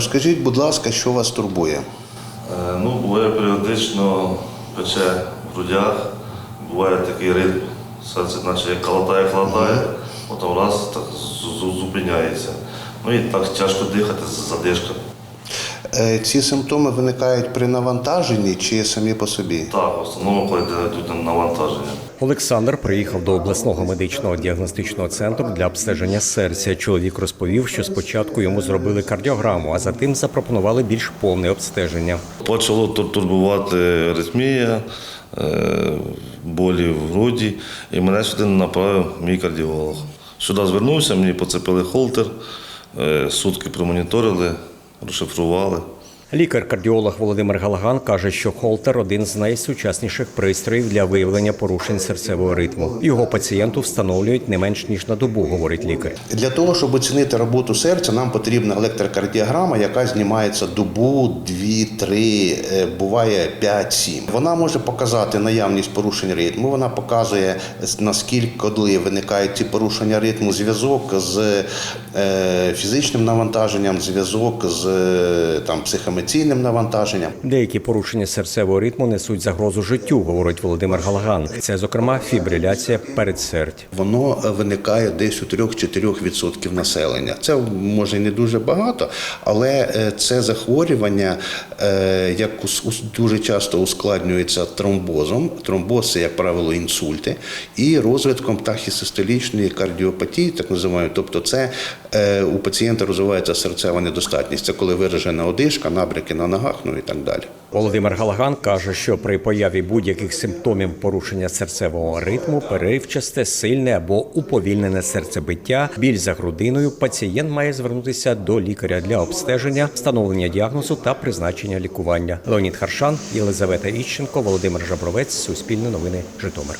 Розкажіть, будь ласка, що вас турбує? Е, Ну, буває періодично пече в грудях, буває такий ритм, серце наче як калатає, калатає, потім раз так з- з- зупиняється. Ну і так тяжко дихати, задишка. Е, Ці симптоми виникають при навантаженні чи самі по собі? Так, в основному, коли йдуть навантаження. Олександр приїхав до обласного медичного діагностичного центру для обстеження серця. Чоловік розповів, що спочатку йому зробили кардіограму, а затим запропонували більш повне обстеження. Почало тур- турбувати аритмія, е, болі в груді, і мене сюди направив мій кардіолог. Сюди звернувся, мені поцепили холтер, е, сутки промоніторили, розшифрували. Лікар-кардіолог Володимир Галаган каже, що холтер один з найсучасніших пристроїв для виявлення порушень серцевого ритму. Його пацієнту встановлюють не менш ніж на добу, говорить лікар. Для того, щоб оцінити роботу серця, нам потрібна електрокардіограма, яка знімається добу, дві, три, е, буває 5-7. Вона може показати наявність порушень ритму. Вона показує наскільки коли виникають ці порушення ритму, зв'язок з е, фізичним навантаженням, зв'язок з е, там психоемоційним навантаженням. Деякі порушення серцевого ритму несуть загрозу життю, говорить Володимир Галаган. Це, зокрема, фібриляція передсердь. Воно виникає десь у 3-4% населення. Це може і не дуже багато, але е, це захворювання, е, як дуже часто ускладнюється тромбозом. Тромбоз це, як правило, інсульти, і розвитком тахісистолічної кардіопатії, так називаємо. Тобто, це е, у пацієнта розвивається серцева недостатність. Це коли виражена одишка, набряки на ногах, ну і так далі. Володимир Галаган каже, що при появі будь-яких симптомів порушення серцевого ритму, переривчасте, сильне або уповільнене серцебиття, біль за грудиною, пацієнт має звернутися до лікаря для обстеження, встановлення діагнозу та призначення лікування. Леонід Харшан, Єлизавета Іщенко, Володимир Жабровець, Суспільне новини, Житомир.